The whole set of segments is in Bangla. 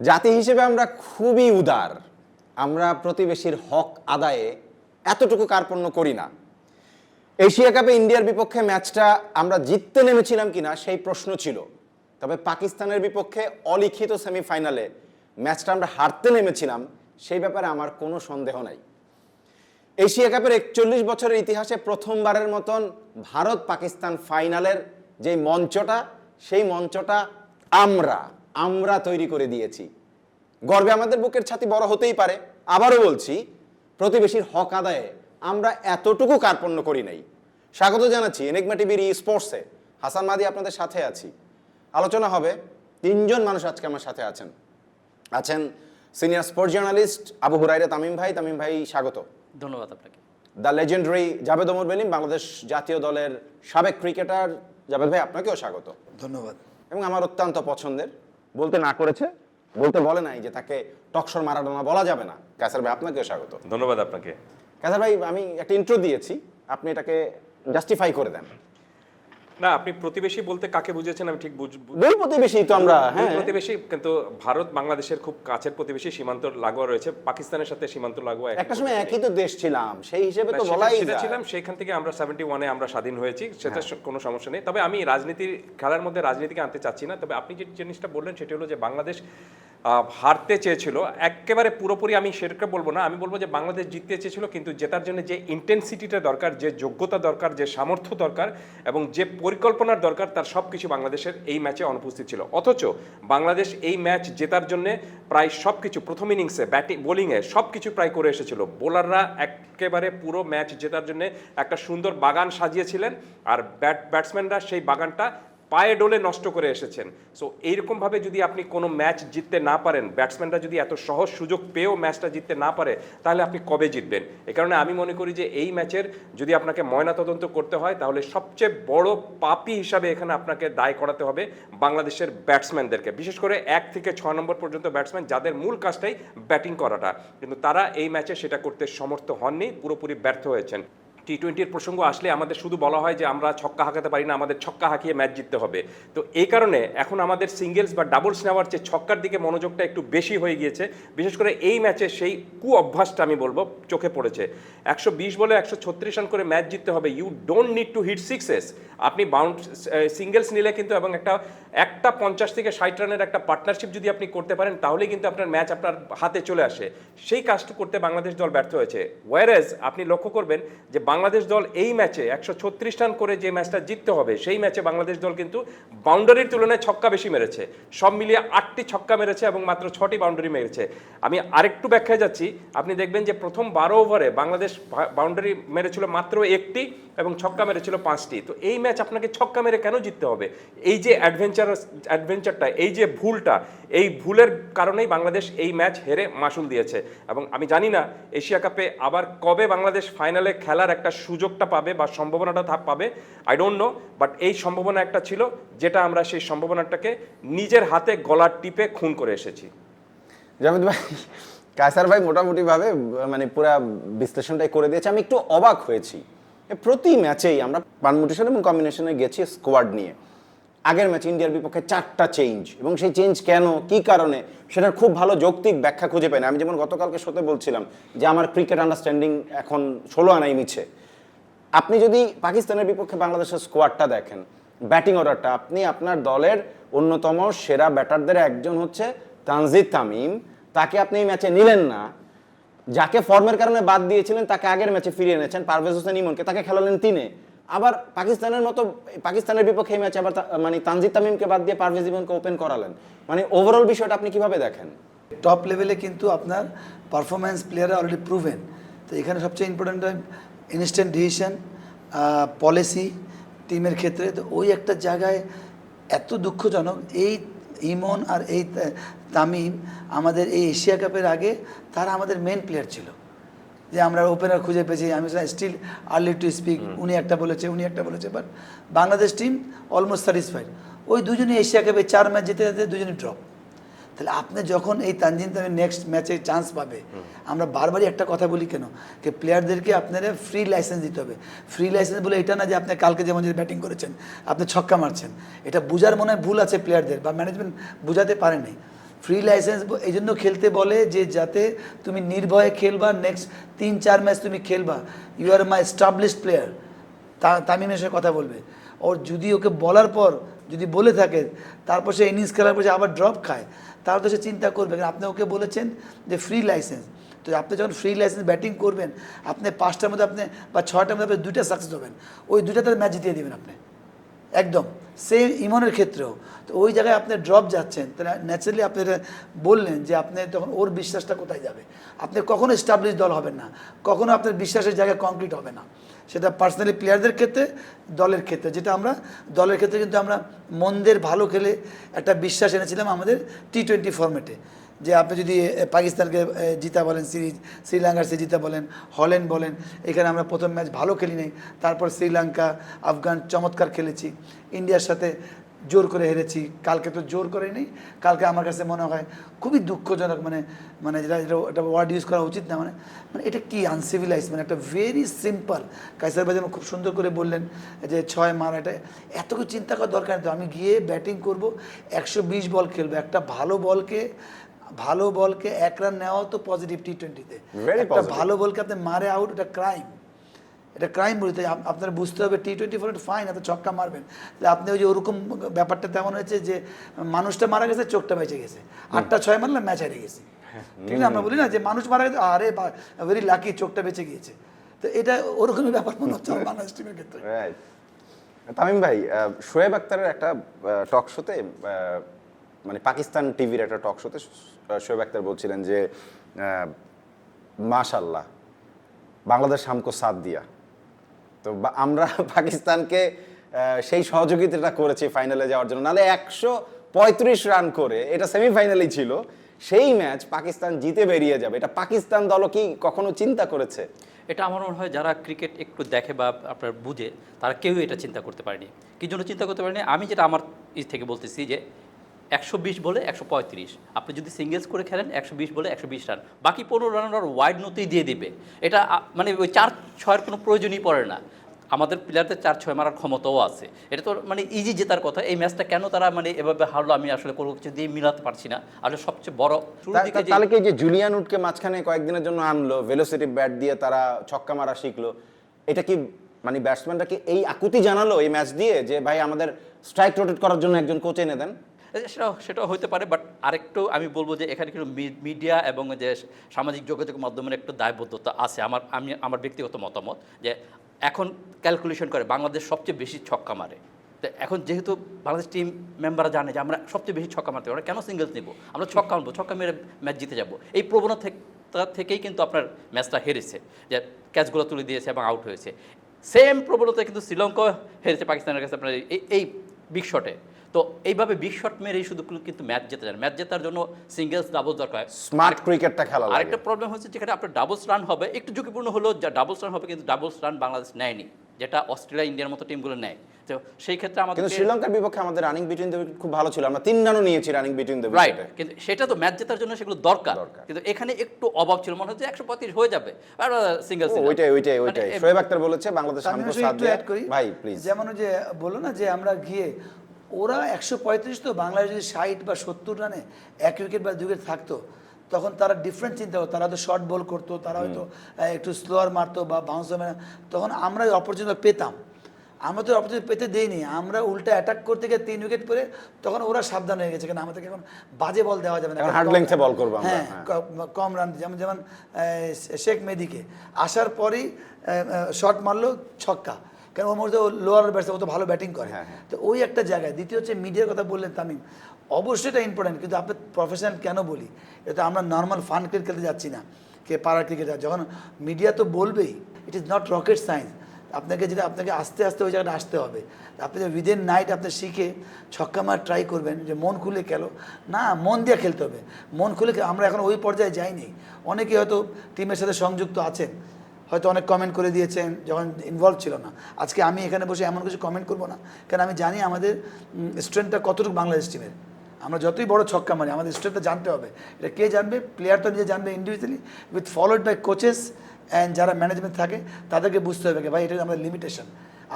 জাতি হিসেবে আমরা খুবই উদার। আমরা প্রতিবেশীর হক আদায়ে এতটুকু কার্পণ্য করি না। এশিয়া কাপে ইন্ডিয়ার বিপক্ষে ম্যাচটা আমরা জিততে নেমেছিলাম কিনা সেই প্রশ্ন ছিল। তবে পাকিস্তানের বিপক্ষে অলিখিত সেমিফাইনালে ম্যাচটা আমরা হারতে নেমেছিলাম, সেই ব্যাপারে আমার কোনো সন্দেহ নাই। এশিয়া কাপের একচল্লিশ বছরের ইতিহাসে প্রথমবারের মতন ভারত পাকিস্তান ফাইনালের যে মঞ্চটা, সেই মঞ্চটা আমরা আমরা তৈরি করে দিয়েছি। গর্বে আমাদের বুকের ছাতি বড় হতেই পারে। আবারও বলছি প্রতিবেশীর হক আদায়ে আমরা এতটুকু কার্পণ্য করি নাই। স্বাগত জানাচ্ছি এনেগমা টিভির ই স্পোর্টসে হাসান মাদি আপনাদের সাথে আছি। আলোচনা হবে তিনজন মানুষ আজকে আমার সাথে আছেন। আছেন senior sports journalist Abu Huraira Tamim ভাই। তামিম ভাই স্বাগত। ধন্যবাদ আপনাকে। দ্য লেজেন্ডারি জাভেদ ওমর বেলিম বাংলাদেশ জাতীয় দলের সাবেক ক্রিকেটার জাভেদ ভাই আপনাকেও স্বাগত। ধন্যবাদ। এবং আমার অত্যন্ত পছন্দের বলতে না করেছে বলতে বলে নাই যে তাকে টকশর মারাডোনা বলা যাবে না। ক্যাসার ভাই আপনাকে স্বাগত। ধন্যবাদ আপনাকে। ক্যাসার ভাই আমি একটা ইন্ট্রো দিয়েছি। আপনি এটাকে জাস্টিফাই করে দেন। না আপনি প্রতিবেশী বলতে কাকে বুঝেছেন আমি ঠিক বুঝ বুঝ- দুই প্রতিবেশী তো আমরা হ্যাঁ প্রতিবেশী কিন্তু ভারত বাংলাদেশের খুব কাছের প্রতিবেশী সীমান্ত লাগোয়া রয়েছে পাকিস্তানের সাথে সীমান্ত লাগোয়া একটা সময় একই তো দেশ ছিলাম সেই হিসেবে তো সেটা- বলাই সেটা যায়। ছিলাম সেখান থেকে আমরা সেভেন্টি এ আমরা স্বাধীন হয়েছি সেটা হ্যাঁ। কোনো সমস্যা নেই তবে আমি রাজনীতির খেলার মধ্যে রাজনীতিকে আনতে চাচ্ছি না তবে আপনি যে জিনিসটা বললেন সেটি হলো যে বাংলাদেশ হারতে চেয়েছিল, একেবারে পুরোপুরি আমি সেটাকে বলব না, আমি বলব যে বাংলাদেশ জিততে চেয়েছিল, কিন্তু জেতার জন্য যে ইন্টেন্সিটিটা দরকার, যে যোগ্যতা দরকার, যে সামর্থ্য দরকার এবং যে পরিকল্পনার দরকার, তার সব কিছু বাংলাদেশের এই ম্যাচে অনুপস্থিত ছিল। অথচ বাংলাদেশ এই ম্যাচ জেতার জন্য প্রায় সব কিছু প্রথম ইনিংসে ব্যাটিং বোলিংয়ে সব কিছু প্রায় করে এসেছিল। বোলাররা একেবারে পুরো ম্যাচ জেতার জন্য একটা সুন্দর বাগান সাজিয়েছিলেন, আর ব্যাট ব্যাটসম্যানরা সেই বাগানটা পায়ে ডোলে নষ্ট করে এসেছেন। সো এইরকমভাবে যদি আপনি কোনো ম্যাচ জিততে না পারেন, ব্যাটসম্যানরা যদি এত সহজ সুযোগ পেয়েও ম্যাচটা জিততে না পারে, তাহলে আপনি কবে জিতবেন? এ কারণে আমি মনে করি যে এই ম্যাচের যদি আপনাকে ময়নাতদন্ত করতে হয়, তাহলে সবচেয়ে বড় পাপি হিসাবে এখানে আপনাকে দায় করাতে হবে বাংলাদেশের ব্যাটসম্যানদেরকে। বিশেষ করে এক থেকে ছয় নম্বর পর্যন্ত ব্যাটসম্যান যাদের মূল কাজটাই ব্যাটিং করাটা। কিন্তু তারা এই ম্যাচে সেটা করতে সমর্থ হননি, পুরোপুরি ব্যর্থ হয়েছেন। টি টোয়েন্টির প্রসঙ্গ আসলে আমাদের শুধু বলা হয় যে আমরা ছক্কা হাঁকাতে পারি না, আমাদের ছক্কা হাঁকিয়ে ম্যাচ জিততে হবে। তো এই কারণে এখন আমাদের সিঙ্গেলস বা ডাবলস নেওয়ার চেয়ে ছক্কার দিকে মনোযোগটা একটু বেশি হয়ে গিয়েছে। বিশেষ করে এই ম্যাচে সেই কু অভ্যাসটা আমি বলব, চোখে পড়েছে। একশো বিশ বলে একশো ছত্রিশ রান করে ম্যাচ জিততে হবে। You don't need to hit sixes আপনি বাউন্ড সিঙ্গেলস নিলে কিন্তু এবং একটা একটা পঞ্চাশ থেকে ষাট রানের একটা পার্টনারশিপ যদি আপনি করতে পারেন, তাহলেই কিন্তু আপনার ম্যাচ আপনার হাতে চলে আসে। সেই কাজটা করতে বাংলাদেশ দল ব্যর্থ হয়েছে। ওয়ারেজ আপনি লক্ষ্য করবেন যে বাংলাদেশ দল এই ম্যাচে একশো ছত্রিশ রান করে যে ম্যাচটা জিততে হবে, সেই ম্যাচে বাংলাদেশ দল কিন্তু বাউন্ডারির তুলনায় ছক্কা বেশি মেরেছে। সব মিলিয়ে আটটি ছক্কা মেরেছে এবং মাত্র ছটি বাউন্ডারি মেরেছে। আমি আরেকটু ব্যাখ্যায় যাচ্ছি। আপনি দেখবেন যে প্রথম বারো ওভারে বাংলাদেশ বাউন্ডারি মেরেছিল মাত্র একটি এবং ছক্কা মেরেছিল পাঁচটি। তো এই ম্যাচ আপনাকে ছক্কা মেরে কেন জিততে হবে? এই যে অ্যাডভেঞ্চার অ্যাডভেঞ্চারটা, এই যে ভুলটা, এই ভুলের কারণেই বাংলাদেশ এই ম্যাচ হেরে মাসুল দিয়েছে। এবং আমি জানি না, এশিয়া কাপে আবার কবে বাংলাদেশ ফাইনালে খেলার একটা সুযোগটা পাবে বা সম্ভাবনাটা পাবে আই ডোন্ট নো বাট এই সম্ভাবনা একটা ছিল, যেটা আমরা সেই সম্ভাবনাটাকে নিজের হাতে গলার টিপে খুন করে এসেছি। জামিদ ভাই, কায়সার ভাই মোটামুটিভাবে মানে পুরো বিশ্লেষণটাই করে দিয়েছে। আমি একটু অবাক হয়েছি। প্রতি ম্যাচেই আমরা পারমুটেশন এবং কম্বিনেশনে গেছি স্কোয়াড নিয়ে। আগের ম্যাচ ইন্ডিয়ার বিপক্ষে চারটা চেঞ্জ এবং সেই চেঞ্জ কেন, কি কারণে, সেটার খুব ভালো যৌক্তিক ব্যাখ্যা খুঁজে পাই না। আমি যেমন গতকালকে শোতে বলছিলাম যে আমার ক্রিকেট আন্ডারস্ট্যান্ডিং এখন ষোলো আনাই মিছে। আপনি যদি পাকিস্তানের বিপক্ষে বাংলাদেশের স্কোয়াডটা দেখেন ব্যাটিং অর্ডারটা আপনি আপনার দলের অন্যতম সেরা ব্যাটারদের একজন হচ্ছে তানজিদ তামিম। তাকে আপনি এই ম্যাচে নিলেন না। যাকে ফর্মের কারণে বাদ দিয়েছিলেন, তাকে আগের ম্যাচে ফিরিয়ে এনেছেন, পারভেজ হোসেন ইমনকে। তাকে খেলালেন তিনে। আবার পাকিস্তানের মতো, পাকিস্তানের বিপক্ষে এই ম্যাচে আবার মানে তানজিদ তামিমকে বাদ দিয়ে পারভেজ ইমনকে ওপেন করালেন। মানে ওভারঅল বিষয়টা আপনি কীভাবে দেখেন? টপ লেভেলে কিন্তু আপনার পারফরমেন্স প্লেয়ার অলরেডি প্রুভেন তো এখানে সবচেয়ে ইম্পর্টেন্ট ইনস্ট্যান্ট ডিসিশন পলিসি টিমের ক্ষেত্রে। তো ওই একটা জায়গায় এত দুঃখজনক, এই ইমন আর এই তামিম আমাদের এই এশিয়া কাপের আগে তারা আমাদের মেন প্লেয়ার ছিল। যে আমরা ওপেনার খুঁজে পেয়েছি। আমি স্টিল আর্লি টু স্পিক উনি একটা বলেছে উনি একটা বলেছে but Bangladesh team almost satisfied ওই দুজনই এশিয়া কাপে চার ম্যাচ জিতে যেতে দুজনই ড্রপ তাহলে আপনি যখন এই তানজিন তামিম নেক্সট ম্যাচে চান্স পাবে আমরা বারবারই একটা কথা বলি কেন? যে প্লেয়ারদেরকে আপনারা ফ্রি লাইসেন্স দিতে হবে। ফ্রি লাইসেন্স বলে এটা না যে আপনি কালকে যেমন যে ব্যাটিং করেছেন আপনি ছক্কা মারছেন। এটা বোঝার মনে হয় ভুল আছে প্লেয়ারদের বা ম্যানেজমেন্ট বোঝাতে পারেনি। ফ্রি লাইসেন্স এই জন্য খেলতে বলে যে যাতে তুমি নির্ভয়ে খেলবা নেক্সট তিন, চার ম্যাচ তুমি খেলবা। You are my established player তা তামিমের সাথে কথা বলবে। ওর যদি ওকে বলার পর যদি বলে থাকে, তারপর সে ইনিংস খেলার পর সে আবার ড্রপ খায়, তাহলে তো সে চিন্তা করবে। কারণ আপনি ওকে বলেছেন যে ফ্রি লাইসেন্স তো আপনি যখন ফ্রি লাইসেন্স ব্যাটিং করবেন, আপনি পাঁচটার মধ্যে আপনি বা ছটার মধ্যে আপনি দুইটা সাকসেস হবেন। ওই দুইটা তার ম্যাচ জিতিয়ে দেবেন আপনি। একদম সেম ইমনের ক্ষেত্রেও। তো ওই জায়গায় আপনি ড্রপ যাচ্ছেন, তাহলে ন্যাচারালি আপনি বললেন যে আপনি তখন ওর বিশ্বাসটা কোথায় যাবে? আপনি কখনো এস্টাবলিশ দল হবেন না, কখনো আপনার বিশ্বাসের জায়গায় কংক্রিট হবে না। সেটা পার্সোনালি প্লেয়ারদের ক্ষেত্রে, দলের ক্ষেত্রে। যেটা আমরা, দলের ক্ষেত্রে কিন্তু আমরা মন্দের ভালো খেলে একটা বিশ্বাস এনেছিলাম আমাদের টি টোয়েন্টি ফর্মেটে যে আপনি যদি পাকিস্তানকে জিতা বলেন সিরিজ শ্রীলঙ্কার সে জিতা বলেন, হল্যান্ড বলেন, এখানে আমরা প্রথম ম্যাচ ভালো খেলি নাই, তারপর শ্রীলঙ্কা, আফগান চমৎকার খেলেছি, ইন্ডিয়ার সাথে জোর করে হেরেছি, কালকে তো জোর করে নেই, কালকে আমার কাছে মনে হয় খুবই দুঃখজনক মানে মানে যেটা যেটা একটা ওয়ার্ড ইউজ করা উচিত না মানে মানে এটা কি আনসিভিলাইজ মানে একটা ভেরি সিম্পল কাইসার যেমন খুব সুন্দর করে বললেন যে ছয় মার, এটা এত কিছু চিন্তা করার দরকার নেই তো আমি গিয়ে ব্যাটিং করব, একশো বিশ বল খেলব, একটা ভালো বলকে ভালো বলকে এক রান নেওয়াও তো পজিটিভ টি টোয়েন্টিতে একটা. ভালো বলকে আপনি মারে আউট এটা ক্রাইম এটা ক্রাইম বলতে আপনার বুঝতে হবে টি টোয়েন্টি ফোর ফাইন এত ছক্কা মারবেন। তাহলে আপনি ওই যে ওরকম ব্যাপারটা তেমন হয়েছে যে মানুষটা মারা গেছে চোখটা বেঁচে গেছে। আটটা ছয় মারলে ম্যাচ হারিয়ে গেছে। ঠিক আছে আমরা বলি না যে মানুষ মারা গেছে আরে ভেরি লাকি চোখটা বেঁচে গিয়েছে। তো এটা ওরকমই ব্যাপার মনে হচ্ছে বাংলাদেশ টিমের ক্ষেত্রে। তামিম ভাই শোয়েব আক্তারের একটা টক শোতে মানে পাকিস্তান টিভির একটা টক শোতে শোয়েব আক্তার বলছিলেন যে মাশাল্লাহ বাংলাদেশ হামকো সাথ দিয়া। তো আমরা পাকিস্তানকে সেই সহযোগিতাটা করেছি ফাইনালে যাওয়ার জন্য। নাহলে একশো পঁয়ত্রিশ রান করে, এটা সেমিফাইনালেই ছিল, সেই ম্যাচ পাকিস্তান জিতে বেরিয়ে যাবে। এটা পাকিস্তান দলও কি কখনো চিন্তা করেছে? এটা আমার মনে হয় যারা ক্রিকেট একটু দেখে বা আপনার বুঝে, তারা কেউ এটা চিন্তা করতে পারেনি। কি জন্য চিন্তা করতে পারেনি? আমি যেটা আমার ই থেকে বলতেছি যে একশো বিশ বলে একশো পঁয়ত্রিশ। আপনি যদি সিঙ্গেলস করে খেলেন একশো বিশ বলে একশো বিশ রান বাকি পনেরো রান আর ওয়াইড নতেই দিয়ে দিবে। এটা মানে ওই চার ছয়ের কোনো প্রয়োজনই পড়ে না। আমাদের প্লেয়ারদের চার ছয় মারার ক্ষমতাও আছে। এটা তো মানে ইজি জেতার কথা। এই ম্যাচটা কেন তারা মানে এভাবে হারলো আমি আসলে কোনো কিছু দিয়ে মিলাতে পারছি না। আসলে সবচেয়ে বড় তাহলে কি যে জুলিয়ান উডকে মাঝখানে কয়েকদিনের জন্য আনলো ভেলোসিটি ব্যাট দিয়ে তারা ছক্কা মারা শিখলো এটা কি মানে ব্যাটসম্যানরা কি এই আকুতি জানালো এই ম্যাচ দিয়ে যে ভাই আমাদের স্ট্রাইক রোটেট করার জন্য একজন কোচ এনে দেন সেটা সেটাও হতে পারে বাট আরেকটু আমি বলব যে এখানে কিন্তু মিডিয়া এবং যে সামাজিক যোগাযোগ মাধ্যমের একটু দায়বদ্ধতা আছে, আমার, আমি, আমার ব্যক্তিগত মতামত, যে এখন ক্যালকুলেশন করে বাংলাদেশ সবচেয়ে বেশি ছক্কা মারে। এখন যেহেতু বাংলাদেশ টিম মেম্বাররা জানে যে আমরা সবচেয়ে বেশি ছক্কা মারতে, আমরা কেন সিঙ্গেলস নেব? আমরা ছক্কা মারবো ছক্কা মেরে ম্যাচ জিতে যাব। এই প্রবণতা থেকেই কিন্তু আপনার ম্যাচটা হেরেছে, যে ক্যাচগুলো তুলে দিয়েছে এবং আউট হয়েছে। সেম প্রবণতা কিন্তু শ্রীলঙ্কা হেরেছে, পাকিস্তানের কাছে আপনার এই বিগ শটে তো এইভাবে বিগ শট মেরেই শুধু কিন্তু ম্যাচ জেতে যান। ম্যাচ জেতার জন্য সিঙ্গেলস ডাবলস দরকার। স্মার্ট ক্রিকেটটা খেলা লাগে। আরেকটা প্রবলেম হচ্ছে যেখানে আপনার ডাবলস রান হবে। একটু ঝুঁকিপূর্ণ হলেও যা ডাবলস রান হবে কিন্তু ডাবলস রান বাংলাদেশ নেয়নি যেটা অস্ট্রেলিয়া ইন্ডিয়ার মতো টিমগুলো নেয়। তো সেই ক্ষেত্রে আমাদের কিন্তু শ্রীলঙ্কার বিপক্ষে আমাদের রানিং বিটুইন দ্য উইকেট খুব ভালো ছিল। আমরা তিন রানও নিয়েছি রানিং বিটুইন দ্য রাইট কিন্তু সেটা তো ম্যাচ জেতার জন্য সেগুলো দরকার। কিন্তু এখানে একটু অভাব ছিল মনে হচ্ছে একশো পঁয়ত্রিশ হয়ে যাবে। আর সিঙ্গেল ওইটাই ওইটাই ওইটাই। শোয়েব আক্তার বলেছে বাংলাদেশ ভাই প্লিজ যেমন যে বলল না যে আমরা গিয়ে ওরা একশো পঁয়ত্রিশ তো বাংলাদেশ যদি ষাট বা সত্তর রানে এক উইকেট বা দুই উইকেট থাকতো। তখন তারা ডিফারেন্ট চিন্তা করতো। তারা তো শর্ট বল করতো তারা হয়তো একটু স্লোয়ার মারতো বা বাউন্স তখন আমরা ওই অপরচুনিটি পেতাম। আমরা তো অপরচুনিটি পেতে দিইনি। আমরা উল্টা অ্যাটাক করতে গিয়ে তিন উইকেট পরে তখন ওরা সাবধান হয়ে গেছে। কারণ আমাদেরকে এখন বাজে বল দেওয়া যাবে না। করব হ্যাঁ হ্যাঁ। কম রান যেমন যেমন শেখ মেদিকে আসার পরেই শট মারলো ছক্কা। কেন ওর মধ্যে লোয়ার ব্যাটস ও তো ভালো ব্যাটিং করে? হ্যাঁ, হ্যাঁ। তো ওই একটা জায়গায়। দ্বিতীয় হচ্ছে মিডিয়ার কথা বললেন তামিম। অবশ্যই এটা ইম্পর্টেন্ট কিন্তু আপনি প্রফেশনাল কেন বলি? এটা আমরা নর্মাল ফান ক্রিকেট খেলতে যাচ্ছি না। কে পাড়ার ক্রিকেটার যখন মিডিয়া তো বলবেই it is not rocket science আপনাকে যেটা আপনাকে আস্তে আস্তে ওই জায়গাটা আসতে হবে। আপনি যে উইদিন নাইট আপনি শিখে ছক্কা মার ট্রাই করবেন যে মন খুলে খেলো। না মন দিয়ে খেলতে হবে। মন খুলে আমরা এখন ওই পর্যায়ে যাইনি। অনেকে হয়তো টিমের সাথে সংযুক্ত আছেন। হয়তো অনেক কমেন্ট করে দিয়েছেন, যখন ইনভলভ ছিল না। আজকে আমি এখানে বসে এমন কিছু কমেন্ট করব না। কারণ আমি জানি আমাদের স্ট্রেংথটা কতটুকু বাংলাদেশ টিমের আমরা যতই বড় ছক্কা মারি, আমাদের স্ট্রেংথটা জানতে হবে। এটা কে জানবে? প্লেয়ার তো নিজে জানবে individually with followed by coaches and যারা ম্যানেজমেন্ট থাকে, তাদেরকে বুঝতে হবে ভাই, এটা আমাদের লিমিটেশন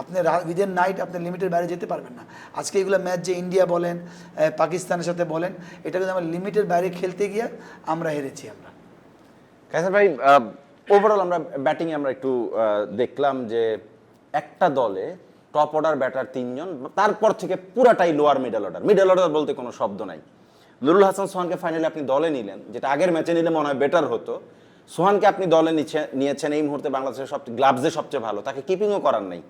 আপনি উইদিন নাইট আপনি লিমিটের বাইরে যেতে পারবেন না। আজকে এগুলো ম্যাচ যে ইন্ডিয়া বলেন পাকিস্তানের সাথে বলেন, এটা কিন্তু আমরা লিমিটের বাইরে খেলতে গিয়ে আমরা হেরেছি আমরা। ভাই ওভারঅল আমরা ব্যাটিংয়ে আমরা একটু দেখলাম যে একটা দলে টপ অর্ডার ব্যাটার তিনজন, তারপর থেকে পুরাটাই lower middle order middle order বলতে কোনো শব্দ নাই। নুরুল হাসান সোহানকে ফাইনালি আপনি দলে নিলেন, যেটা আগের ম্যাচে নিলে মনে হয় বেটার হতো। সোহানকে আপনি দলে নিয়েছেন এই মুহূর্তে বাংলাদেশের সবচেয়ে গ্লাভসে সবচেয়ে ভালো, তাকে কিপিংও করার নেই।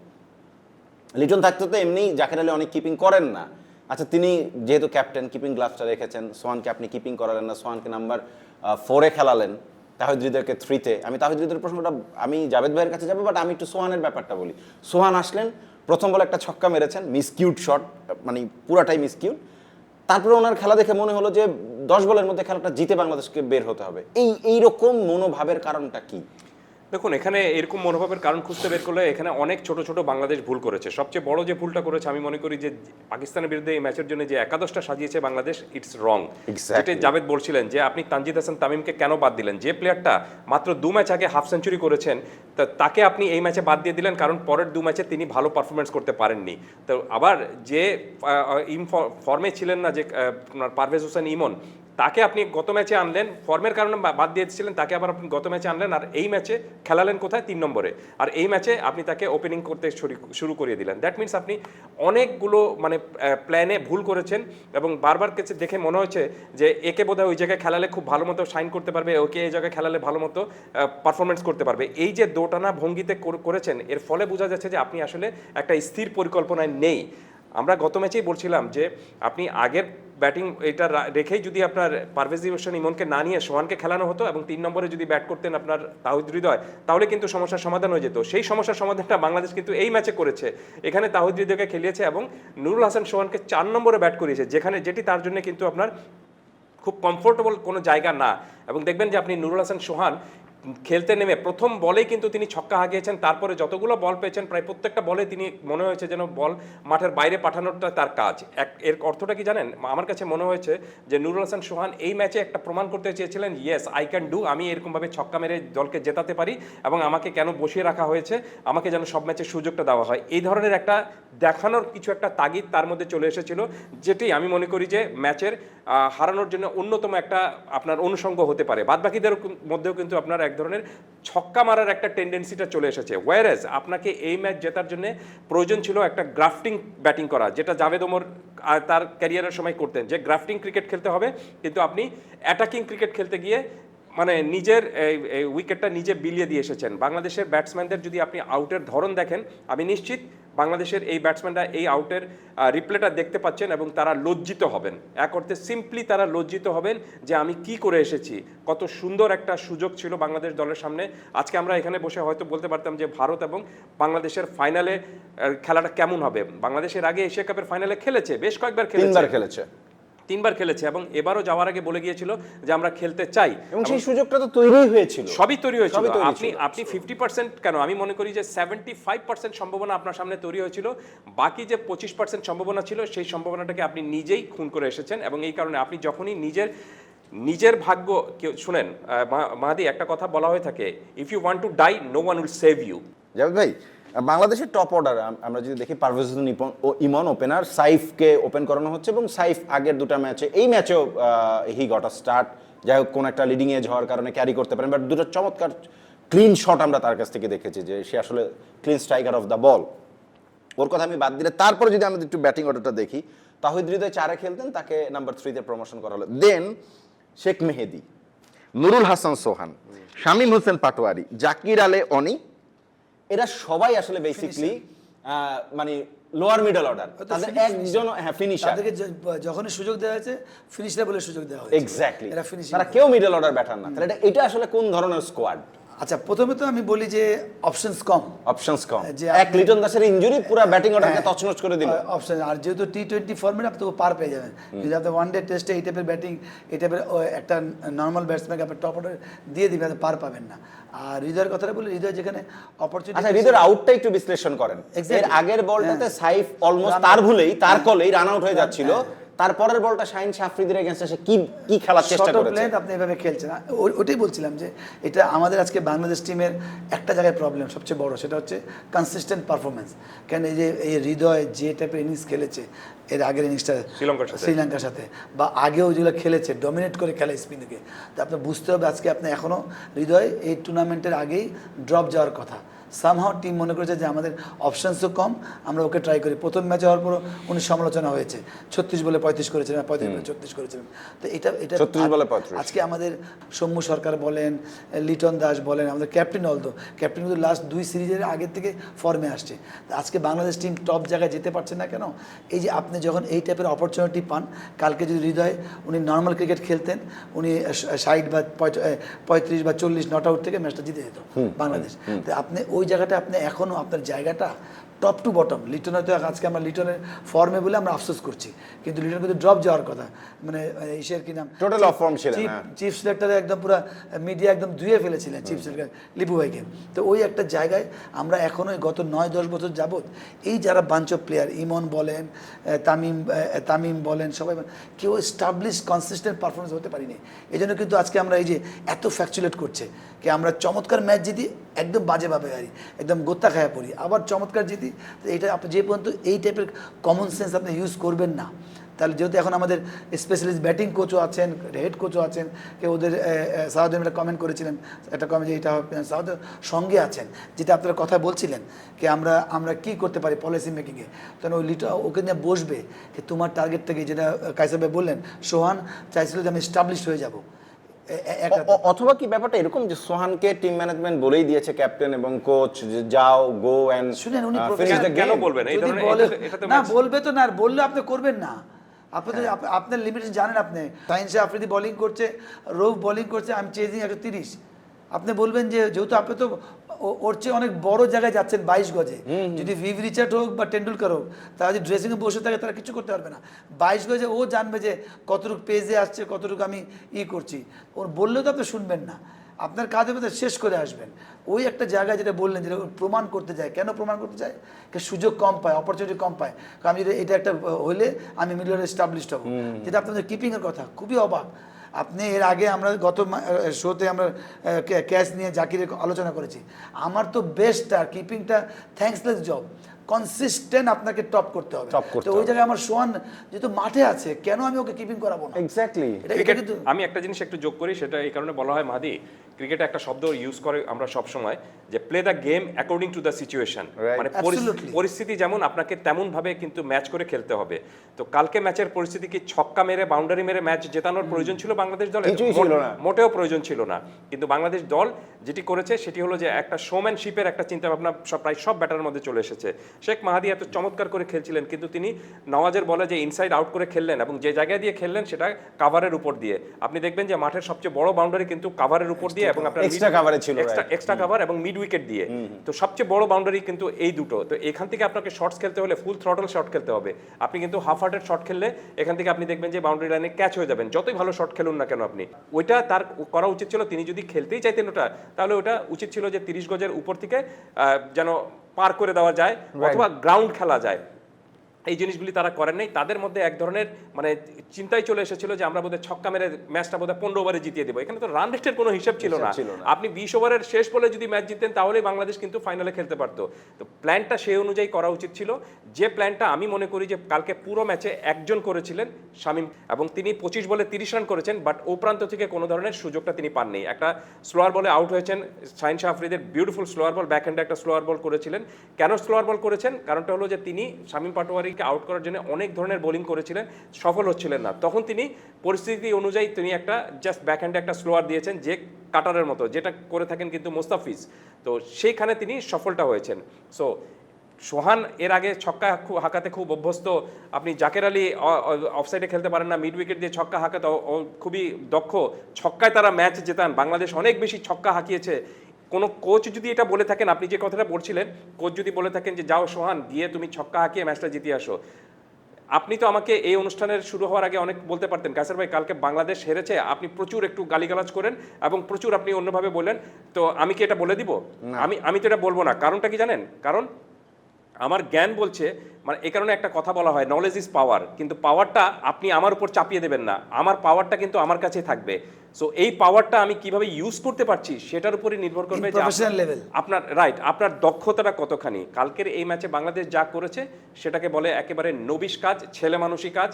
লিটন থাকতে তো এমনি জাকের আলী অনেক কিপিং করেন না। আচ্ছা তিনি যেহেতু ক্যাপ্টেন কিপিং গ্লাভসটা রেখেছেন, সোহানকে আপনি কিপিং করালেন না, সোহানকে নাম্বার ফোরে খেলালেন। তাহিদ হৃদয়কে থ্রিতে, আমি তাহিদ হৃদয়ের প্রশ্নটা, আমি জাভেদ ভাইয়ের কাছে যাব বাট আমি একটু সোহানের ব্যাপারটা বলি। সোহান আসলেন, প্রথম বলে একটা ছক্কা মেরেছেন মিসকিউট শট মানে পুরাটাই মিসকিউট তারপরে ওনার খেলা দেখে মনে হলো যে দশ বলের মধ্যে খেলাটা জিতে বাংলাদেশকে বের হতে হবে। এই, এইরকম মনোভাবের কারণটা কি? দেখুন এখানে এরকম মনোভাবের কারণ খুঁজতে বের করলে এখানে অনেক ছোট ছোট বাংলাদেশ ভুল করেছে। সবচেয়ে বড় যে ভুলটা করেছে আমি মনে করি যে পাকিস্তানের বিরুদ্ধে এই ম্যাচের জন্য যে একাদশটা সাজিয়েছে বাংলাদেশ ইটস রং. যেটা জাভেদ বলছিলেন যে আপনি তানজিদ হাসান তামিমকে কেন বাদ দিলেন? যে প্লেয়ারটা মাত্র দু ম্যাচ আগে হাফ সেঞ্চুরি করেছেন তা তাকে আপনি এই ম্যাচে বাদ দিয়ে দিলেন কারণ পরের দু ম্যাচে তিনি ভালো পারফরমেন্স করতে পারেননি। তো আবার যে ইম ফর্মে ছিলেন না যে আপনার পারভেজ হোসেন ইমন তাকে আপনি গত ম্যাচে আনলেন ফর্মের কারণে বাদ দিয়েছিলেন তাকে আবার আপনি গত ম্যাচে আনলেন আর এই ম্যাচে খেলালেন কোথায়? তিন নম্বরে। আর এই ম্যাচে আপনি তাকে ওপেনিং করতে শুরু- করিয়ে দিলেন। দ্যাট মিনস আপনি অনেকগুলো মানে প্ল্যানে ভুল করেছেন এবং বারবার কাছে, দেখে মনে হয়েছে যে, একে বোধহয় ওই জায়গায় খেলালে খুব ভালো মতো সাইন করতে পারবে, ওকে এই জায়গায় খেলালে ভালো মতো পারফরমেন্স করতে পারবে। এই যে দোটানা ভঙ্গিতে করেছেন, এর ফলে বোঝা যাচ্ছে যে, আপনি আসলে একটা স্থির পরিকল্পনায় নেই। আমরা গত ম্যাচেই বলছিলাম যে আপনি আগের ব্যাটিং এটা রেখেই যদি আপনার পারভেজ হোসেন ইমনকে না নিয়ে সোহানকে খেলানো হতো এবং তিন নম্বরে যদি ব্যাট করতেন আপনার তাহিদ হৃদয়, তাহলে কিন্তু সমস্যার সমাধান হয়ে যেত। সেই সমস্যার সমাধানটা বাংলাদেশ কিন্তু এই ম্যাচে করেছে। এখানে তাহিদ হৃদয়কে খেলিয়েছে এবং নুরুল হাসান সোহানকে চার নম্বরে ব্যাট করিয়েছে, যেখানে যেটি তার জন্য কিন্তু আপনার খুব কমফোর্টেবল কোনো জায়গা না। এবং দেখবেন যে আপনি নুরুল হাসান সোহান খেলতে নেমে প্রথম বলেই কিন্তু তিনি ছক্কা হাগিয়েছেন, তারপরে যতগুলো বল পেয়েছেন, প্রায় প্রত্যেকটা বলে তিনি মনে হয়েছে যেন বল মাঠের বাইরে পাঠানোটা তার কাজ। এক, এর অর্থটা কি জানেন? আমার কাছে মনে হয়েছে যে নুরুল হাসান সোহান এই ম্যাচে একটা প্রমাণ করতে চেয়েছিলেন ইয়েস আই ক্যান ডু আমি এরকমভাবে ছক্কা মেরে দলকে জেতাতে পারি এবং আমাকে কেন বসিয়ে রাখা হয়েছে, আমাকে যেন সব ম্যাচে সুযোগটা দেওয়া হয়। এই ধরনের একটা দেখানোর কিছু একটা তাগিদ তার মধ্যে চলে এসেছিল, যেটি আমি মনে করি যে ম্যাচের হারানোর জন্য অন্যতম একটা আপনার অনুষঙ্গ হতে পারে। বাদবাকিদের মধ্যেও কিন্তু আপনার এক ধরনের ছক্কা মারার একটা টেন্ডেন্সিটা চলে এসেছে। ওয়ারেজ আপনাকে এই ম্যাচ জেতার জন্য প্রয়োজন ছিল একটা গ্রাফটিং ব্যাটিং করা, যেটা জাভেদ ওমর তার ক্যারিয়ারের সময় করতেন। যে গ্রাফটিং ক্রিকেট খেলতে হবে, কিন্তু আপনি অ্যাটাকিং ক্রিকেট খেলতে গিয়ে মানে নিজের উইকেটটা নিজে বিলিয়ে দিয়ে এসেছেন। বাংলাদেশের ব্যাটসম্যানদের যদি আপনি আউটের ধরন দেখেন, আমি নিশ্চিত বাংলাদেশের এই ব্যাটসম্যানরা এই আউটের রিপ্লেটা দেখতে পাচ্ছেন এবং তারা লজ্জিত হবেন। এক অর্থে সিম্পলি তারা লজ্জিত হবেন যে আমি কি করে এসেছি। কত সুন্দর একটা সুযোগ ছিল বাংলাদেশ দলের সামনে। আজকে আমরা এখানে বসে হয়তো বলতে পারতাম যে ভারত এবং বাংলাদেশের ফাইনালে খেলাটা কেমন হবে? বাংলাদেশের আগে এশিয়া কাপের ফাইনালে খেলেছে, বেশ কয়েকবার খেলেছে। খেলেছে। তিনবার খেলেছে এবং এবারও যাওয়ার আগে বলে গিয়েছিল যে আমরা খেলতে চাই। এবং সেই সুযোগটা তো তৈরিই হয়েছিল। সবই তৈরি হয়েছিল। আপনি আপনি ফিফটি পার্সেন্ট কেন? আমি মনে করি যে সেভেন্টি ফাইভ পার্সেন্ট সম্ভাবনা আপনার সামনে তৈরি হয়েছিল। বাকি যে পঁচিশ পার্সেন্ট সম্ভাবনা ছিল সেই সম্ভাবনাটাকে আপনি নিজেই খুন করে এসেছেন এবং এই কারণে আপনি যখনই নিজের নিজের ভাগ্য কেউ শুনেন মাহাদি একটা কথা বলা হয়ে থাকে if you want to die no one will save you Javed ভাই বাংলাদেশের টপ অর্ডার আমরা যদি দেখি পারভেজ হোসেন ও ইমন ওপেনার সাইফকে ওপেন করানো হচ্ছে এবং সাইফ আগের দুটো ম্যাচে এই ম্যাচেও হি গট আ স্টার্ট যাই হোক, কোন একটা লিডিং এজ হওয়ার কারণে ক্যারি করতে পারেন বাট দুটো চমৎকার ক্লিন শট আমরা তার কাছ থেকে দেখেছি যে সে আসলে clean striker of the ball ওর কথা আমি বাদ দিলে তারপরে যদি আমরা একটু ব্যাটিং অর্ডারটা দেখি, তাহিদ হৃদয় চারে খেলতেন, তাকে নাম্বার থ্রিতে প্রমোশন করা হলো। দেন শেখ মেহেদি নুরুল হাসান সোহান, শামীম হোসেন পাটোয়ারি, জাকির আলে অনি এরা সবাই আসলে বেসিকলি মানে লোয়ার মিডল অর্ডার তাদের একজন হ্যাঁ ফিনিশার তাদেরকে যখনই সুযোগ দেওয়া হয়েছে ফিনিশার বলে সুযোগ দেওয়া হয়েছে। এক্স্যাক্টলি এরা ফিনিশার তারা কেউ মিডল অর্ডার ব্যাটার না। তাহলে এটা এটা আসলে কোন ধরনের স্কোয়াড আচ্ছা প্রথমে তো আমি বলি যে অপশনস কম অপশনস কম যে এক লিটন দাসের ইনজুরি পুরো ব্যাটিং অর্ডারকে হ্যাঁ। তছনছ করে দিল অপশন আর যেহেতু টি টোয়েন্টি ফর্মেট আপনি তো পার পেয়ে যাবেন যদি আপনি ওয়ান ডে টেস্টে এই টাইপের ব্যাটিং এই টাইপের একটা নর্মাল ব্যাটসম্যানকে আপনি টপ অর্ডার দিয়ে দিবেন পার পাবেন না আর হৃদয়ের কথাটা বলি হৃদয় যেখানে অপরচুনিটি আচ্ছা হৃদয়ের আউটটা একটু বিশ্লেষণ করেন. এর আগের বলটাতে হ্যাঁ। সাইফ অলমোস্ট তার ভুলেই তার হ্যাঁ। কলেই রান আউট হয়ে যাচ্ছিল হ্যাঁ। তারপরের বলটা শাহিন শাফরিদের এগেনস্টে সে কি কি খেলার চেষ্টা করেছে? আপনি এভাবে খেলছেন। ওটাই বলছিলাম যে এটা আমাদের আজকে বাংলাদেশ টিমের একটা জায়গায় প্রবলেম সবচেয়ে বড় সেটা হচ্ছে কনসিস্টেন্ট পারফরমেন্স কেন এই যে এই হৃদয় যে টাইপের ইনিংস খেলেছে এর আগের ইনিংসটা শ্রীলঙ্কার সাথে। শ্রীলঙ্কার সাথে বা আগেও যেগুলো খেলেছে ডমিনেট করে খেলে স্পিনকে তো আপনার বুঝতে হবে আজকে আপনি এখনও হৃদয় এই টুর্নামেন্টের আগেই ড্রপ যাওয়ার কথা। সামহাও টিম মনে করেছে যে আমাদের অপশানসও কম আমরা ওকে ট্রাই করি। প্রথম ম্যাচে হওয়ার পরও উনি সমালোচনা হয়েছে। ছত্রিশ বলে পঁয়ত্রিশ করেছিলেন পঁয়ত্রিশ বলে ছত্রিশ করেছিলেন। তো এটা এটা 36 বলে 35 আজকে আমাদের সৌম্য সরকার বলেন লিটন দাস বলেন আমাদের ক্যাপ্টেন অলদো। ক্যাপ্টেন কিন্তু লাস্ট দুই সিরিজের আগের থেকে ফর্মে আসছে। আজকে বাংলাদেশ টিম টপ জায়গায় যেতে পারছে না কেন? এই যে আপনি যখন এই টাইপের অপরচুনিটি পান কালকে যদি হৃদয় উনি নর্মাল ক্রিকেট খেলতেন উনি ষাট বা পঁয়ত্রিশ বা চল্লিশ নট আউট থেকে ম্যাচটা জিতে যেত বাংলাদেশ। তো আপনি ওই জায়গাটা আপনি এখনও আপনার জায়গাটা টপ টু বটম লিটন হয়তো আজকে আমরা লিটনের ফর্মে বলে আমরা আফসোস করছি। কিন্তু লিটন কিন্তু ড্রপ যাওয়ার কথা। মানে ইসের কি নাম? Total off form ছিলেন, চিফ-। সিলেক্টরে একদম পুরো মিডিয়া একদম ধুয়ে ফেলেছিলেন চিফ সিলেক্টর লিপু ভাইকে। তো ওই একটা জায়গায় আমরা এখনও গত নয় দশ বছর যাবৎ এই যারা বাঞ্চ প্লেয়ার ইমন বলেন তামিম তামিম বলেন সবাই কেউ স্টাবলিশ কনসিস্টেন্ট পারফরমেন্স হতে পারিনি। এই জন্য কিন্তু আজকে আমরা এই যে এত ফ্যাকচুলেট করছে। কি আমরা চমৎকার ম্যাচ জিতি, একদম বাজেভাবে হারি, একদম গোত্তা খায়া পড়ি। আবার চমৎকার জিতি, তো এটা আপনি যে পর্যন্ত এই টাইপের কমন সেন্স আপনি ইউজ করবেন না। তাহলে যেহেতু এখন আমাদের স্পেশালিস্ট ব্যাটিং কোচও আছেন হেড কোচও আছেন, কেউ ওদের সাউদিন একটা কমেন্ট করেছিলেন, একটা কমেন্ট যে এটা সাউদের সঙ্গে আছেন, যেটা আপনারা কথা বলছিলেন কি আমরা আমরা কি করতে পারি পলিসি মেকিংয়ে তখন ওই লিটা ওকে নিয়ে বসবে, যে তোমার টার্গেট থেকে যেটা কাইসার ভাই বললেন, সোহান, চাইছিল যে আমি স্টাবলিশড হয়ে যাব। অথবা কি ব্যাপারটা এরকম যে সোহানকে টিম ম্যানেজমেন্ট বলেই দিয়েছে ক্যাপ্টেন এবং কোচ যে যাও গো এন্ড শুনেন উনি কেন বলবেন? এই ধরনের এটা তো- না বলবে তো না আর বললে আপনি করবেন না। আপনি আপনার লিমিটেশন জানেন আপনি। সাইন্সে আফ্রিদি বোলিং করছে রৌফ বোলিং করছে আমি চেজিং একশো তিরিশ। আপনি বলবেন যে যেহেতু আপনি তো ওর চেয়ে অনেক বড় জায়গায় যাচ্ছেন বাইশ গজে। যদি ভিভ রিচার্ড হোক বা টেন্ডুলকার হোক তারা যদি ড্রেসিংয়ে বসে থাকে তারা কিছু করতে পারবে না। বাইশ গজে ও জানবে যে কতটুকু পেজে আসছে কতটুকু আমি ই করছি। ওর বললেও তো আপনি শুনবেন না। আপনার কাজ হবে শেষ করে আসবেন। ওই একটা জায়গায় যেটা বললেন যেটা প্রমাণ করতে যায় কেন প্রমাণ করতে চায়? কে সুযোগ কম পায় অপরচুনিটি কম পায়। কারণ আমি যদি এটা একটা হলে আমি মিডিয়ার এস্টাবলিশড হব। যেটা আপনাদের কিপিংয়ের কথা খুবই অবাক। আপনি এর আগে আমরা গত শোতে আমরা ক্যাশ নিয়ে জাকিরের আলোচনা করেছি। আমার তো বেস্ট আর কিপিংটা থ্যাঙ্কসলেস জব কনসিস্টেন্ট আপনাকে টপ করতে হবে। টপ করতে তো ওই জায়গায় আমার সোয়ান যেহেতু মাঠে আছে কেন আমি ওকে কিপিং করাবো না? এক্স্যাক্টলি এটা এটা কিন্তু আমি একটা জিনিস একটু যোগ করি সেটা এই কারণে বলা হয় মাদি ক্রিকেটে একটা শব্দ ইউজ করে আমরা সব সময় যে play the game according to the situation মানে পরিস্থিতি- যেমন আপনাকে তেমন ভাবে কিন্তু ম্যাচ করে খেলতে হবে। তো কালকে ম্যাচের পরিস্থিতি কি ছক্কা মেরে বাউন্ডারি মেরে ম্যাচ জেতানোর প্রয়োজন ছিল বাংলাদেশ দলের। মোটেও প্রয়োজন ছিল না। কিন্তু বাংলাদেশ দল যেটি করেছে সেটি হলো যে একটা শোম্যানশিপের একটা চিন্তা ভাবনা সব প্রায় সব ব্যাটারের মধ্যে চলে এসেছে। শেখ মাহাদি এত চমৎকার করে খেলছিলেন কিন্তু তিনি নওয়াজের বলে যে ইনসাইড আউট করে খেললেন এবং যে জায়গায় দিয়ে খেললেন সেটা কাভারের উপর দিয়ে। আপনি দেখবেন যে মাঠের সবচেয়ে বড় বাউন্ডারি কিন্তু কাভারের উপর দিয়ে এবং আপনার cover ছিল, এক্সট্রা. এক্সট্রা কাভার এবং মিড উইকেট দিয়ে তো সবচেয়ে বড় বাউন্ডারি কিন্তু এই দুটো। তো এখান থেকে আপনাকে শর্টস খেলতে হলে ফুল থ্রটল শট খেলতে হবে। আপনি কিন্তু হাফ হার্টেড শট খেললে এখান থেকে আপনি দেখবেন যে বাউন্ডারি লাইনে ক্যাচ হয়ে যাবেন। যতই ভালো শট খেলুন না কেন আপনি। ওইটা তার করা উচিত ছিল তিনি যদি খেলতেই চাইতেন ওটা তাহলে ওটা উচিত ছিল যে তিরিশ গজের উপর থেকে আহ, যেন পার করে দেওয়া যায় অথবা গ্রাউন্ড খেলা যায়। এই জিনিসগুলি তারা করেন নাই। তাদের মধ্যে এক ধরনের মানে চিন্তাই চলে এসেছিল যে আমরা বোধহয় ছক্কা মেরে ম্যাচটা বোধহয় পনেরো ওভারে জিতিয়ে দেবো। এখানে তো রান রেটের কোনো হিসাব ছিল না। আপনি বিশ ওভারের শেষ বলে যদি ম্যাচ জিতেন তাহলেই বাংলাদেশ কিন্তু ফাইনালে খেলতে পারতো। তো প্ল্যানটা সেই অনুযায়ী করা উচিত ছিল। যে প্ল্যানটা আমি মনে করি যে কালকে পুরো ম্যাচে একজন করেছিলেন শামীম এবং তিনি পঁচিশ বলে তিরিশ রান করেছেন বাট ও প্রান্ত থেকে কোনো ধরনের সুযোগটা তিনি পাননি একটা স্লোয়ার বলে আউট হয়েছেন সাইন শাহ আফ্রিদের বিউটিফুল স্লোয়ার বল ব্যাক হ্যান্ডে একটা স্লোয়ার বল করেছিলেন। কেন স্লোয়ার বল করেছেন? কারণটা হলো যে তিনি শামীম পাটোয়ারিকে আউট করার জন্য অনেক ধরনের বোলিং করেছিলেন, সফল হচ্ছিলেন না। তখন তিনি পরিস্থিতি অনুযায়ী তিনি একটা জাস্ট ব্যাক হ্যান্ডে একটা স্লোয়ার দিয়েছেন যে কাটারের মতো, যেটা করে থাকেন কিন্তু মোস্তাফিজ। তো সেইখানে তিনি সফলটা হয়েছেন। সো সোহান এর আগে ছক্কা হাঁকাতে খুব অভ্যস্ত। আপনি জাকের আলী অফসাইডে খেলতে পারেন না মিড উইকেট দিয়ে ছক্কা হাঁকাতে খুবই দক্ষ। ছক্কায় তারা ম্যাচ জেতান। বাংলাদেশ অনেক বেশি ছক্কা হাঁকিয়েছে। কোনো কোচ যদি এটা বলে থাকেন আপনি যে কথাটা বলছিলেন কোচ যদি বলে থাকেন যে যাও সোহান গিয়ে তুমি ছক্কা হাঁকিয়ে ম্যাচটা জিতে আসো। আপনি তো আমাকে এই অনুষ্ঠানের শুরু হওয়ার আগে অনেক বলতে পারতেন কাসার ভাই কালকে বাংলাদেশ হেরেছে আপনি প্রচুর একটু গালিগালাজ করেন এবং প্রচুর আপনি অন্যভাবে বলেন তো আমি কি এটা বলে দিব? আমি আমি তো এটা বলব না। কারণটা কি জানেন? কারণ আমার জ্ঞান বলছে মানে এই কারণে একটা কথা বলা হয় নলেজ ইজ পাওয়ার কিন্তু পাওয়ারটা আপনি আমার উপর চাপিয়ে দেবেন না আমার পাওয়ারটা কিন্তু আমার কাছে থাকবে। সো এই পাওয়ারটা আমি কীভাবে ইউজ করতে পারছি সেটার উপরই নির্ভর করবে। আপনার রাইট আপনার দক্ষতাটা কতখানি। কালকের এই ম্যাচে বাংলাদেশ যা করেছে সেটাকে বলে একেবারে নবিশ কাজ ছেলে মানুষই কাজ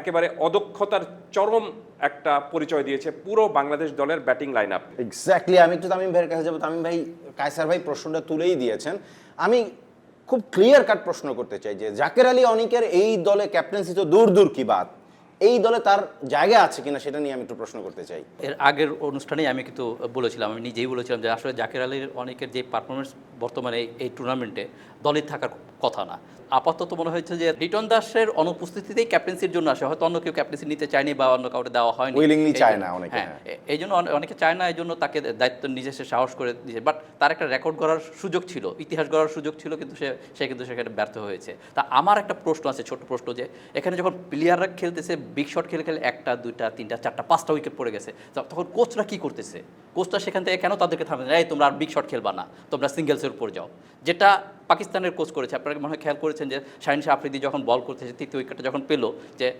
একেবারে অদক্ষতার চরম একটা পরিচয় দিয়েছে পুরো বাংলাদেশ দলের ব্যাটিং লাইন আপ এক্স্যাক্টলি আমি একটু তামিম ভাইয়ের কাছে যাব। তামিম ভাই কায়সার ভাই প্রশ্নটা তুলেই দিয়েছেন। আমি খুব ক্লিয়ার কাট প্রশ্ন করতে চাই যে জাকের আলী অনিকের এই দলে ক্যাপ্টেন্সি তো দূর দূর কি বাদ এই দলে তার জায়গা আছে কিনা সেটা নিয়ে আমি একটু প্রশ্ন করতে চাই। এর আগের অনুষ্ঠানেই আমি কিন্তু বলেছিলাম, আমি নিজেই বলেছিলাম যে আসলে জাকের আলীর অনেকের যে পারফরমেন্স বর্তমানে এই- টুর্নামেন্টে দলে থাকার কথা না। আপাতত মনে হয়েছে যে রিটন দাসের অনুপস্থিতিতেই ক্যাপ্টেন্সির জন্য আসে। হয়তো অন্য কেউ ক্যাপ্টেন্সি নিতে চায়নি বা অন্য কাউকে দেওয়া হয়নি। এই- চায় না অনেকে, হ্যাঁ হ্যাঁ। এই জন্য অনেকে চায় না এই জন্য তাকে দায়িত্ব নিজে সে সাহস করে দিয়েছে। বাট তার একটা রেকর্ড করার সুযোগ ছিল ইতিহাস গড়ার সুযোগ ছিল কিন্তু সে সে কিন্তু সেখানে ব্যর্থ হয়েছে। তা আমার একটা প্রশ্ন আছে ছোট প্রশ্ন যে এখানে যখন প্লেয়াররা খেলতেছে বিগ শট খেলে খেলে একটা দুইটা তিনটা চারটা পাঁচটা উইকেট পড়ে গেছে। তখন কোচরা কি করতেছে? কোচটা সেখান থেকে কেন তাদেরকে থামে এই তোমরা আর বিগ শট খেলবা না তোমরা সিঙ্গেলসের উপর যাও। যেটা পাকিস্তানের কোচ করেছে। আপনারা মনে হয় খেয়াল করেছেন যে শাহিন শাহ আফ্রিদি যখন বল করতেছে তৃতীয় উইকেটটা যখন পেল যে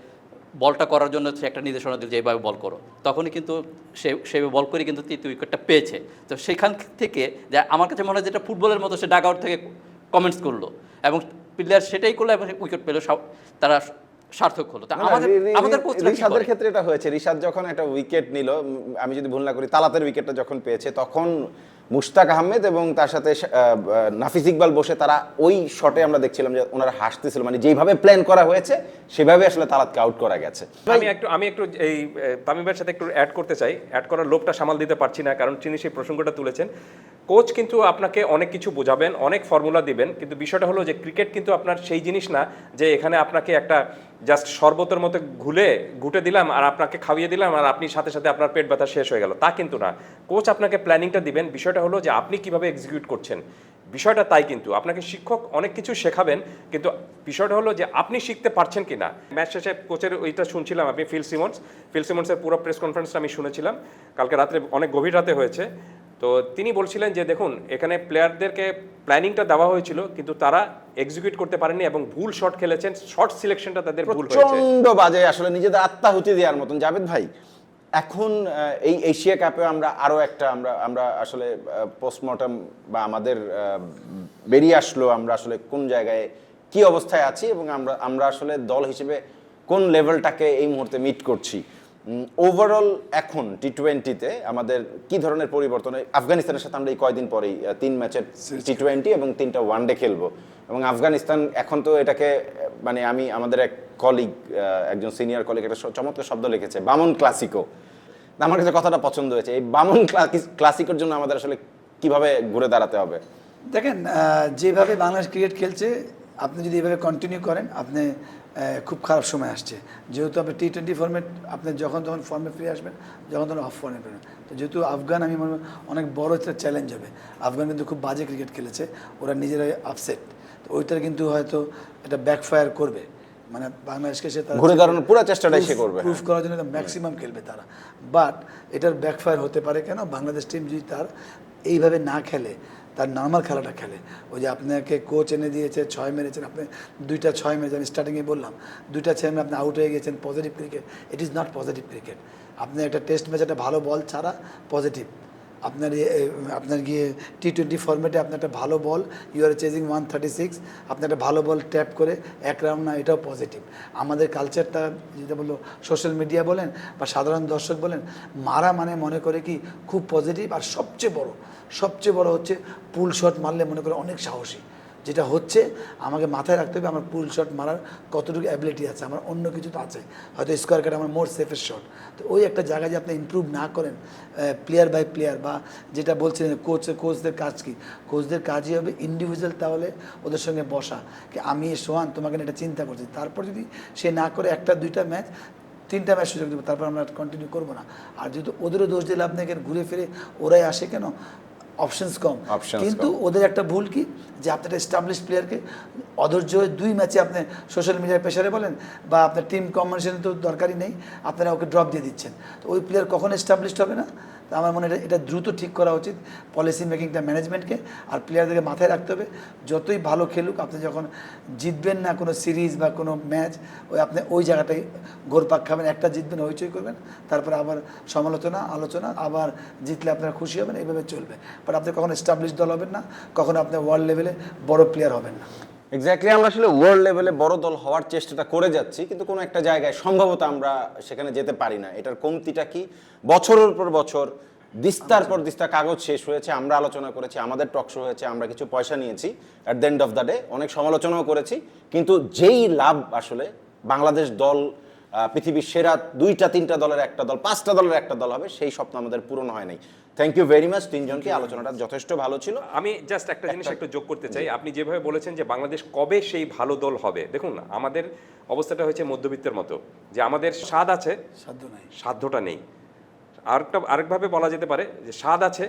বলটা করার জন্য সে একটা নির্দেশনা দিল যে এইভাবে বল করো। তখনই কিন্তু সে সে বল করে কিন্তু তৃতীয় উইকেটটা পেয়েছে। তো সেখান থেকে যে আমার কাছে মনে হয় যেটা ফুটবলের মতো সে ডাগ আউট থেকে কমেন্টস করল। এবং প্লেয়ার সেটাই করল এবং উইকেট পেল সব- তারা সার্থক হলো। আমাদের রিশাদের ক্ষেত্রে এটা হয়েছে। রিশাদ যখন একটা উইকেট নিল আমি যদি ভুল না করি তালাতের উইকেটটা যখন পেয়েছে তখন মুশতাক আহমেদ এবং তার সাথে নাফিস ইকবাল বসে তারা ওই শটে আমরা দেখছিলাম যে ওনারা হাসতেছিল। মানে যেভাবে প্ল্যান করা হয়েছে, সেভাবে আসলে তালাতকে আউট করা গেছে। আমি একটু আমি একটু এই তামিমের সাথে একটু অ্যাড করতে চাই। অ্যাড করার লোভটা সামাল দিতে পারছি না, কারণ তিনি সেই প্রসঙ্গটা তুলেছেন। কোচ কিন্তু আপনাকে অনেক কিছু বোঝাবেন, অনেক ফর্মুলা দিবেন, কিন্তু বিষয়টা হলো যে ক্রিকেট কিন্তু আপনার সেই জিনিস না যে এখানে আপনাকে একটা জাস্ট শরবতের মতো ঘুলে ঘুটে দিলাম আর আপনাকে খাইয়ে দিলাম আর আপনি সাথে সাথে আপনার পেট ব্যথা শেষ হয়ে গেল। তা কিন্তু না। কোচ আপনাকে প্ল্যানিংটা দিবেন, বিষয়টা হলো যে আপনি কীভাবে এক্সিকিউট করছেন। বিষয়টা তাই কিন্তু। আপনাকে শিক্ষক অনেক কিছু শেখাবেন, কিন্তু বিষয়টা হলো যে আপনি শিখতে পারছেন কি না ম্যাচ শেষে কোচের ওইটা শুনছিলাম আপনি ফিল সিমন্স। ফিল সিমন্সের পুরো প্রেস কনফারেন্সটা আমি শুনেছিলাম। কালকে রাত্রে অনেক গভীর রাতে হয়েছে। তো তিনি বলছিলেন যে, দেখুন, এখানে প্লেয়ারদেরকে প্ল্যানিংটা দেওয়া হয়েছিল, কিন্তু তারা এক্সিকিউট করতে পারেনি এবং ভুল শট খেলেছেন। শর্ট সিলেকশনটা তাদের ভুল হয়েছে। প্রচণ্ড বাজে, আসলে নিজেদের আত্মাহুতি দেওয়ার মতন। জাভেদ ভাই এখন এই এশিয়া কাপে আমরা আরও একটা আমরা আমরা আসলে পোস্টমর্টম বা আমাদের বেরিয়ে আসলো আমরা আসলে কোন জায়গায় কি অবস্থায় আছি এবং আমরা আমরা আসলে দল হিসেবে কোন লেভেলটাকে এই মুহূর্তে মিট করছি। ওভারঅল এখন টি টোয়েন্টিতে আমাদের কি ধরনের পরিবর্তন আফগানিস্তানের সাথে আমরা এই কয়দিন পরেই তিন ম্যাচের টি টোয়েন্টি এবং তিনটা ওয়ানডে খেলব। এবং আফগানিস্তান এখন তো এটাকে মানে আমি, আমাদের এক কলিগ একজন সিনিয়র কলিগ একটা চমৎকার শব্দ লিখেছে, বামন ক্লাসিকো। আমার কাছে কথাটা পছন্দ হয়েছে, এই বামন ক্লাসিকোর জন্য আমাদের আসলে কীভাবে ঘুরে দাঁড়াতে হবে? দেখেন যেভাবে বাংলাদেশ ক্রিকেট খেলছে, আপনি যদি এভাবে কন্টিনিউ করেন, আপনি খুব খারাপ সময় আসছে। যেহেতু আপনি টি টোয়েন্টি ফর্মেট আপনি যখন তখন ফর্মে ফিরে আসবেন, যখন তখন অফ ফর্মে ফিরবেন তো যেহেতু আফগান, আমি মনে অনেক বড় একটা চ্যালেঞ্জ হবে। আফগান কিন্তু খুব বাজে ক্রিকেট খেলেছে, ওরা নিজেরাই আপসেট ওইটার কিন্তু হয়তো এটা ব্যাকফায়ার করবে। মানে বাংলাদেশকে সে তারা ঘুরে দাঁড়ানোর পুরো চেষ্টাটাই সে করবে প্রুফ করার জন্য ম্যাক্সিমাম খেলবে তারা। বাট এটার ব্যাকফায়ার হতে পারে কেন? বাংলাদেশ টিম যদি তার এইভাবে না খেলে তার নর্মাল খেলাটা খেলে ওই যে আপনাকে কোচ এনে দিয়েছে ছয় মেরেছেন আপনি দুইটা ছয় মেরেছেন আমি স্টার্টিংয়ে বললাম দুইটা ছয় মেরে আপনি আউট হয়ে গেছেন positive cricket it is not positive cricket আপনি একটা টেস্ট ম্যাচ একটা ভালো বল ছাড়া পজিটিভ আপনার আপনার গিয়ে টি টোয়েন্টি ফর্মেটে আপনার একটা ভালো ball you are chasing one thirty six আপনার একটা ভালো বল ট্যাপ করে এক রাউন্ড না, এটাও পজিটিভ আমাদের কালচারটা যেটা বলল সোশ্যাল মিডিয়া বলেন বা সাধারণ দর্শক বলেন, মারা মানে মনে করে কি খুব পজিটিভ আর সবচেয়ে বড় সবচেয়ে বড় হচ্ছে পুল শট মারলে মনে করে অনেক সাহসী। যেটা হচ্ছে, আমাকে মাথায় রাখতে হবে আমার পুল শট মারার কতটুকু অ্যাবিলিটি আছে, আমার অন্য কিছু তো আছে। হয়তো স্কোয়ার কাট আমার মোর সেফেস্ট শট তো ওই একটা জায়গায় যে আপনি ইমপ্রুভ না করেন প্লেয়ার বাই প্লেয়ার বা যেটা বলছিলেন কোচ কোচদের কাজ কি? কোচদের কাজই হবে ইন্ডিভিজুয়াল তাহলে ওদের সঙ্গে বসা। কি আমি, সোহান, তোমাকে এটা চিন্তা করছি। তারপর যদি সে না করে একটা, দুইটা ম্যাচ তিনটা ম্যাচ সুযোগ দেবো, তারপর আমরা কন্টিনিউ করব না। আর যেহেতু ওদেরও দোষ দিলে আপনাকে ঘুরে ফিরে ওরাই আসে কেন? অপশনস কম কিন্তু ওদের একটা ভুল কি? যে আপনার এস্টাবলিশ প্লেয়ারকে অধৈর্য হয়ে দুই ম্যাচে আপনি সোশ্যাল মিডিয়ার প্রেশারে বলেন বা আপনার টিম কম্বিনেশনে তো দরকারই নেই আপনারা ওকে ড্রপ দিয়ে দিচ্ছেন। তো ওই প্লেয়ার কখন এস্টাবলিশড হবে না? তা আমার মনে এটা- এটা দ্রুত ঠিক করা উচিত। পলিসি মেকিংটা ম্যানেজমেন্টকে আর প্লেয়ারদেরকে মাথায় রাখতে হবে। যতই ভালো খেলুক, আপনি যখন জিতবেন না কোনো সিরিজ বা কোনো ম্যাচ ওই আপনি ওই জায়গাটাই গোরপাক খাবেন, একটা জিতবেন হইচই করবেন। তারপরে আবার সমালোচনা, আলোচনা, আবার জিতলে আপনারা খুশি হবেন, এইভাবে চলবে। বাট আপনি কখনো এস্টাবলিশ দল হবেন না, কখনো আপনি ওয়ার্ল্ড লেভেলে বড় প্লেয়ার হবেন না। এক্স্যাক্টলি আমরা আসলে ওয়ার্ল্ড লেভেলে বড় দল হওয়ার চেষ্টাটা করে যাচ্ছি, কিন্তু কোনো একটা জায়গায় সম্ভবত আমরা সেখানে যেতে পারি না। এটার কমতিটা কি? বছরের পর বছর, দিস্তার পর দিস্তা কাগজ শেষ হয়েছে, আমরা আলোচনা করেছি, আমাদের টকশো হয়েছে, আমরা কিছু পয়সা নিয়েছি at the end of the day অনেক সমালোচনাও করেছি, কিন্তু যেই লাভ আসলে বাংলাদেশ দল পৃথিবীর সেরা দুইটা, তিনটা দলের একটা দল, পাঁচটা দলের একটা দল হবে, সেই স্বপ্ন আমাদের পূরণ হয় নাই। থ্যাংক ইউ ভেরি মাচ তিনজনকে আলোচনাটা যথেষ্ট ভালো ছিল। আমি জাস্ট একটা জিনিস একটু যোগ করতে চাই। আপনি যেভাবে বলেছেন যে বাংলাদেশ কবে সেই ভালো দল হবে দেখুন আমাদের অবস্থাটা হয়েছে মধ্যবিত্তের মতো যে আমাদের স্বাদ আছে সাধ্য নাই। সাধ্যটা নেই। আরেকটা আরেকভাবে বলা যেতে পারে যে স্বাদ আছে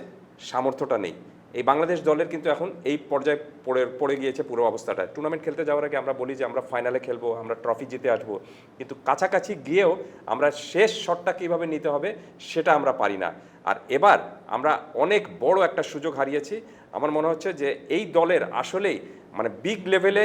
সামর্থ্যটা নেই। এই বাংলাদেশ দলের কিন্তু এখন এই পর্যায়ে পড়ে পড়ে গিয়েছে পুরো অবস্থাটা। টুর্নামেন্ট খেলতে যাওয়ার আগে আমরা বলি যে আমরা ফাইনালে খেলব, আমরা ট্রফি জিতে আসব। কিন্তু কাছাকাছি গিয়েও আমরা শেষ শটটা কীভাবে নিতে হবে সেটা আমরা পারি না। আর এবার আমরা অনেক বড় একটা সুযোগ হারিয়েছি। আমার মনে হচ্ছে যে এই দলের আসলেই মানে বিগ লেভেলে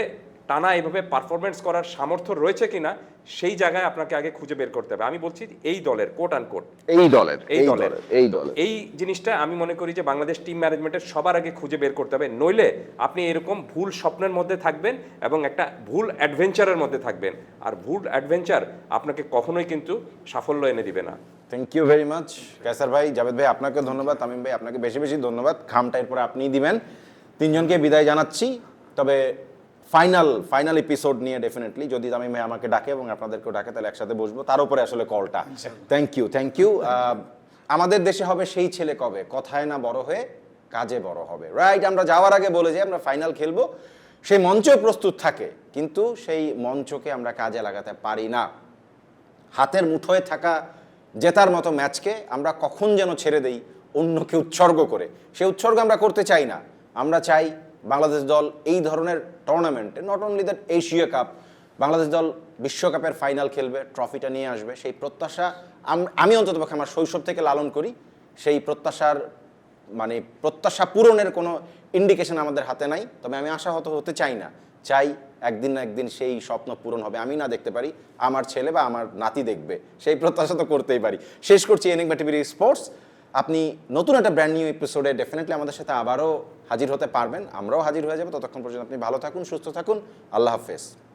টানা এইভাবে পারফরমেন্স করার সামর্থ্য রয়েছে কিনা সেই জায়গায় আপনাকে আগে খুঁজে বের করতে হবে। আমি বলছি এই দলের কোট আন কোট এই দলের এই দলের। এই দলের। এই জিনিসটা আমি মনে করি যে বাংলাদেশ টিম ম্যানেজমেন্টের সবার আগে খুঁজে বের করতে হবে। নইলে আপনি এরকম ভুল স্বপ্নের মধ্যে থাকবেন এবং একটা ভুল অ্যাডভেঞ্চারের মধ্যে থাকবেন। আর ভুল অ্যাডভেঞ্চার আপনাকে কখনোই কিন্তু সাফল্য এনে দিবে না। Thank you very much Kaiser ভাই। জাভেদ ভাই আপনাকে ধন্যবাদ। তামিম ভাই আপনাকে বেশি বেশি ধন্যবাদ। খামটা এরপরে আপনিই দিবেন। তিনজনকে বিদায় জানাচ্ছি। তবে ফাইনাল ফাইনাল এপিসোড নিয়ে ডেফিনেটলি যদি আমি ভাই আমাকে ডাকে এবং আপনাদেরকেও ডাকে তাহলে একসাথে বসবো। তার উপরে আসলে কলটা থ্যাংক ইউ থ্যাংক ইউ আমাদের দেশে হবে সেই ছেলে কবে? কথায় না বড় হয়ে কাজে বড় হবে। রাইট আমরা যাওয়ার আগে বলে যে আমরা ফাইনাল খেলব। সেই মঞ্চ প্রস্তুত থাকে কিন্তু সেই মঞ্চকে আমরা কাজে লাগাতে পারি না। হাতের মুঠোয় থাকা জেতার মতো ম্যাচকে আমরা কখন যেন ছেড়ে দেই অন্যকে উৎসর্গ করে। সে উৎসর্গ আমরা করতে চাই না। আমরা চাই বাংলাদেশ দল এই ধরনের টুর্নামেন্টে not only that Asia cup Bangladesh দল বিশ্বকাপের ফাইনাল খেলবে ট্রফিটা নিয়ে আসবে, সেই প্রত্যাশা আম- অন্ততপক্ষে আমার শৈশব থেকে লালন করি। সেই প্রত্যাশার মানে প্রত্যাশা পূরণের কোনো ইন্ডিকেশন আমাদের হাতে নাই। তবে আমি আশাহত হতে চাই না। চাই একদিন না একদিন সেই স্বপ্ন পূরণ হবে। আমি না দেখতে পারি, আমার ছেলে বা আমার নাতি দেখবে। সেই প্রত্যাশা তো করতেই পারি। শেষ করছি এনিকবা টিভির স্পোর্টস আপনি নতুন একটা ব্র্যান্ড নিউ এপিসোডে ডেফিনেটলি আমাদের সাথে আবারও হাজির হতে পারবেন। আমরাও হাজির হয়ে যাব। ততক্ষণ পর্যন্ত আপনি ভালো থাকুন, সুস্থ থাকুন। আল্লাহ হাফেজ।